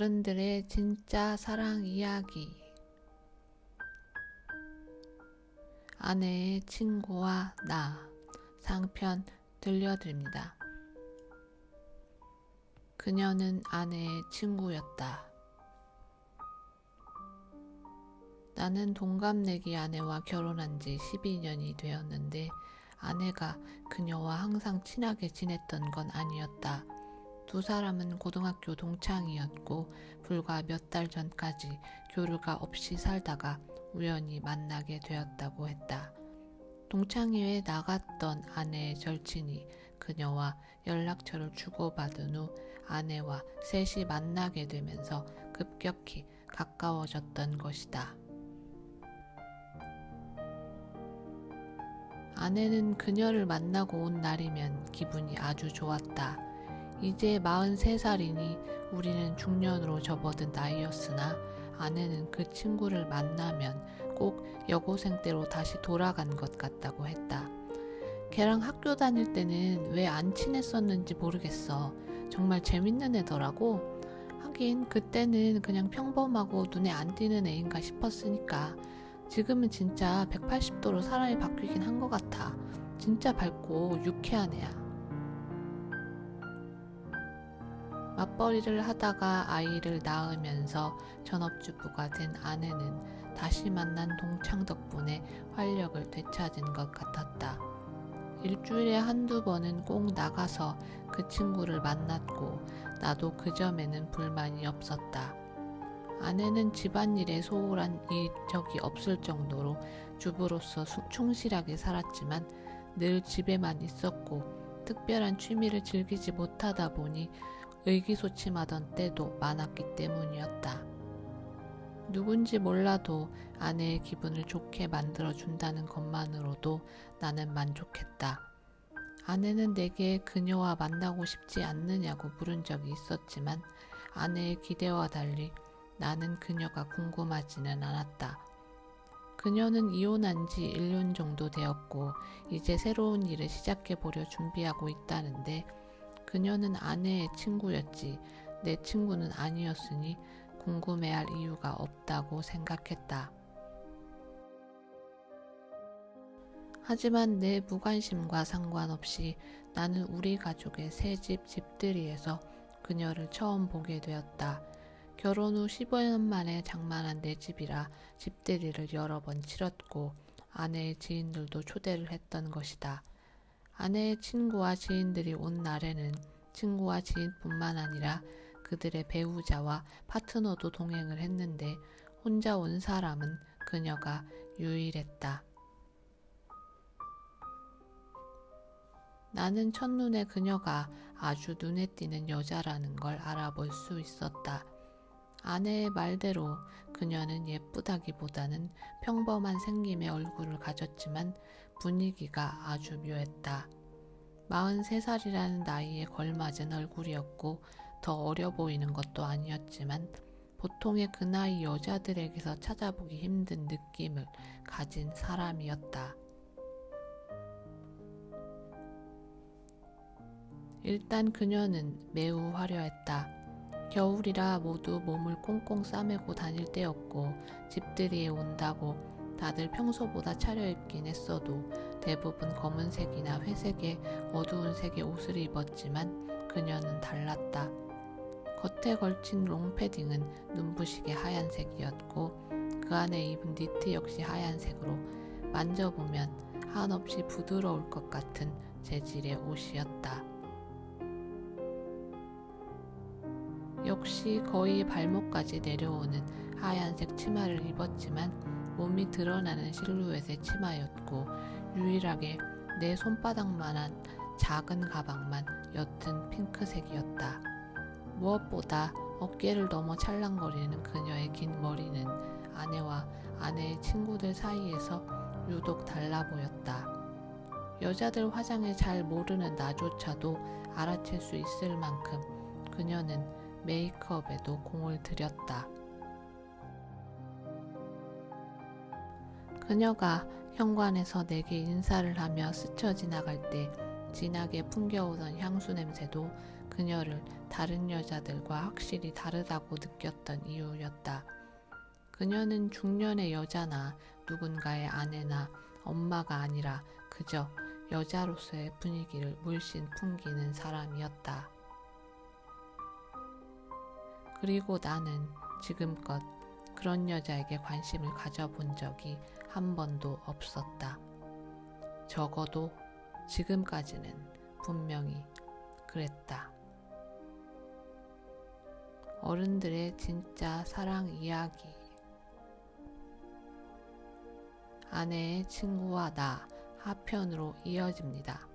어른들의 진짜 사랑 이야기. 아내의 친구와 나 상편 들려드립니다. 그녀는 아내의 친구였다. 나는 동갑내기 아내와 결혼한 지 12년이 되었는데 아내가 그녀와 항상 친하게 지냈던 건 아니었다. 두 사람은 고등학교 동창이었고 불과 몇 달 전까지 교류가 없이 살다가 우연히 만나게 되었다고 했다. 동창회에 나갔던 아내의 절친이 그녀와 연락처를 주고받은 후 아내와 셋이 만나게 되면서 급격히 가까워졌던 것이다. 아내는 그녀를 만나고 온 날이면 기분이 아주 좋았다. 이제 43살이니 우리는 중년으로 접어든 나이였으나 아내는 그 친구를 만나면 꼭 여고생 때로 다시 돌아간 것 같다고 했다. 걔랑 학교 다닐 때는 왜 안 친했었는지 모르겠어. 정말 재밌는 애더라고. 하긴 그때는 그냥 평범하고 눈에 안 띄는 애인가 싶었으니까. 지금은 진짜 180도로 사람이 바뀌긴 한 것 같아. 진짜 밝고 유쾌한 애야. 맞벌이를 하다가 아이를 낳으면서 전업주부가 된 아내는 다시 만난 동창 덕분에 활력을 되찾은 것 같았다. 일주일에 한두 번은 꼭 나가서 그 친구를 만났고 나도 그 점에는 불만이 없었다. 아내는 집안일에 소홀한 이적이 없을 정도로 주부로서 수- 충실하게 살았지만 늘 집에만 있었고 특별한 취미를 즐기지 못하다 보니 의기소침하던 때도 많았기 때문이었다. 누군지 몰라도 아내의 기분을 좋게 만들어 준다는 것만으로도 나는 만족했다. 아내는 내게 그녀와 만나고 싶지 않느냐고 물은 적이 있었지만 아내의 기대와 달리 나는 그녀가 궁금하지는 않았다. 그녀는 이혼한 지 1년 정도 되었고 이제 새로운 일을 시작해 보려 준비하고 있다는데 그녀는 아내의 친구였지 내 친구는 아니었으니 궁금해할 이유가 없다고 생각했다. 하지만 내 무관심과 상관없이 나는 우리 가족의 새집 집들이에서 그녀를 처음 보게 되었다. 결혼 후 15년 만에 장만한 내 집이라 집들이를 여러 번 치렀고 아내의 지인들도 초대를 했던 것이다. 아내의 친구와 지인들이 온 날에는 친구와 지인뿐만 아니라 그들의 배우자와 파트너도 동행을 했는데 혼자 온 사람은 그녀가 유일했다. 나는 첫눈에 그녀가 아주 눈에 띄는 여자라는 걸 알아볼 수 있었다. 아내의 말대로 그녀는 예쁘다기보다는 평범한 생김의 얼굴을 가졌지만 분위기가 아주 묘했다. 43살이라는 나이에 걸맞은 얼굴이었고 더 어려 보이는 것도 아니었지만 보통의 그 나이 여자들에게서 찾아보기 힘든 느낌을 가진 사람이었다. 일단 그녀는 매우 화려했다. 겨울이라 모두 몸을 꽁꽁 싸매고 다닐 때였고 집들이에 온다고 다들 평소보다 차려입긴 했어도 대부분 검은색이나 회색의 어두운 색의 옷을 입었지만 그녀는 달랐다. 겉에 걸친 롱패딩은 눈부시게 하얀색이었고 그 안에 입은 니트 역시 하얀색으로 만져보면 한없이 부드러울 것 같은 재질의 옷이었다. 역시 거의 발목까지 내려오는 하얀색 치마를 입었지만 몸이 드러나는 실루엣의 치마였고 유일하게 내 손바닥만한 작은 가방만 옅은 핑크색이었다. 무엇보다 어깨를 넘어 찰랑거리는 그녀의 긴 머리는 아내와 아내의 친구들 사이에서 유독 달라 보였다. 여자들 화장을 잘 모르는 나조차도 알아챌 수 있을 만큼 그녀는 메이크업에도 공을 들였다. 그녀가 현관에서 내게 인사를 하며 스쳐 지나갈 때 진하게 풍겨오던 향수 냄새도 그녀를 다른 여자들과 확실히 다르다고 느꼈던 이유였다. 그녀는 중년의 여자나 누군가의 아내나 엄마가 아니라 그저 여자로서의 분위기를 물씬 풍기는 사람이었다. 그리고 나는 지금껏 그런 여자에게 관심을 가져본 적이 한 번도 없었다. 적어도 지금까지는 분명히 그랬다. 어른들의 진짜 사랑 이야기. 아내의 친구와 나 하편으로 이어집니다.